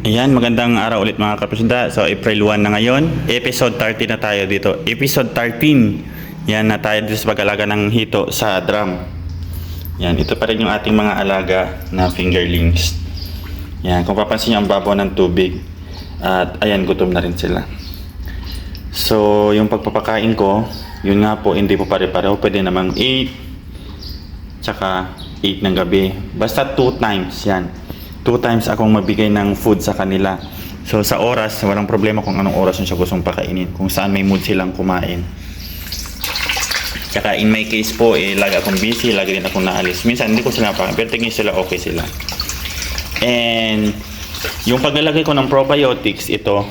Ayan, magandang araw ulit mga kapresida. So, April 1 na ngayon. Episode 30 na tayo dito. Episode 13. Yan na tayo dito sa pag-alaga ng hito sa drum. Yan, ito pa rin yung ating mga alaga na fingerlings. Yan, kung papansin nyo ang babaw ng tubig. At ayan, gutom na rin sila. So, yung pagpapakain ko, yun nga po, hindi po pare-pareho. Pwede namang 8, tsaka 8 ng gabi. Basta 2 times yan. 2 times akong mabigay ng food sa kanila. So sa oras, walang problema kung anong oras siya gustong pakainin. Kung saan may mood silang kumain. Tsaka in my case po, eh, lagi akong busy, lagi din akong naalis. Minsan hindi ko sila pakain, pero tingin sila okay sila. And yung paglalagay ko ng probiotics, ito,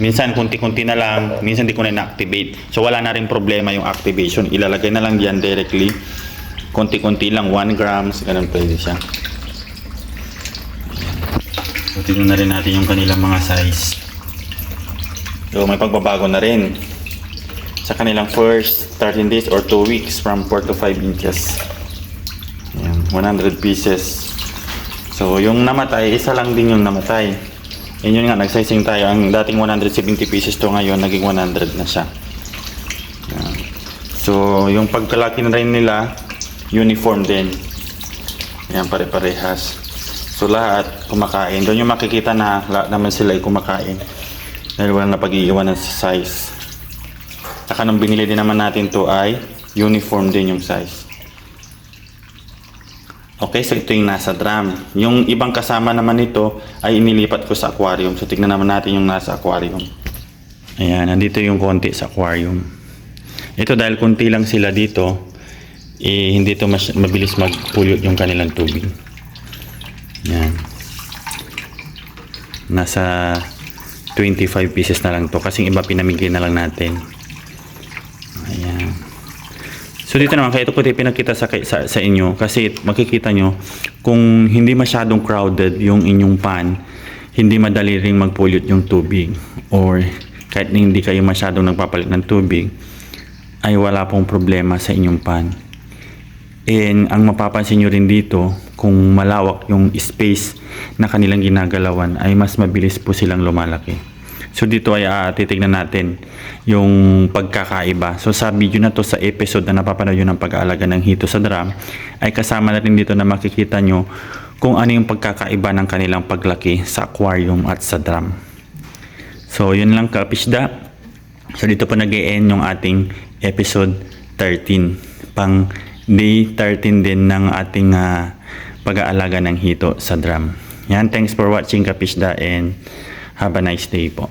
minsan kunti-kunti na lang, minsan di ko na na-activate. So wala na rin problema yung activation. Ilalagay na lang diyan directly. Kunti-kunti lang, 1 grams, ganun pwede siya. So tignan na rin natin yung kanilang mga size. So may pagbabago na rin. Sa kanilang first 13 days or 2 weeks from 4 to 5 inches. Ayan, 100 pieces. So yung namatay, isa lang din yung namatay. Yun yun nga, nagsizing tayo. Ang dating 170 pieces to ngayon, naging 100 na siya. Ayan. So yung pagkalaki na rin nila, uniform din. Ayan, pare-parehas. So lahat kumakain. Doon yung makikita na lahat naman sila ay kumakain. Dahil wala na pag-iiwanan sa size. Saka nung binili din naman natin to ay uniform din yung size. Okay, so ito yung nasa drum. Yung ibang kasama naman nito ay inilipat ko sa aquarium. So tignan naman natin yung nasa aquarium. Ayan, nandito yung konti sa aquarium. Ito dahil konti lang sila dito, eh, hindi to mas- mabilis magpulot yung kanilang tubig. Yan. Nasa 25 pieces na lang to kasi iba pinamigay na lang natin. Ayan. So dito naman, kaya ito ko pinakita sa, sa, sa inyo kasi makikita nyo kung hindi masyadong crowded yung inyong pan, hindi madali ring magpulot yung tubig or kahit hindi kayo masyadong nagpapalit ng tubig ay wala pong problema sa inyong pan. And ang mapapansin nyo rin dito, kung malawak yung space na kanilang ginagalawan, ay mas mabilis po silang lumalaki. So dito ay uh, titignan natin yung pagkakaiba. So sa video na to, sa episode na napapanood yun ng pag-aalaga ng hito sa drum, ay kasama natin dito na makikita nyo kung ano yung pagkakaiba ng kanilang paglaki sa aquarium at sa drum. So yun lang kapisda. So dito po nag end yung ating episode 13 pang day 13 din ng ating ah, pag-aalaga ng hito sa drum. Yan, thanks for watching Kapisda and have a nice day po.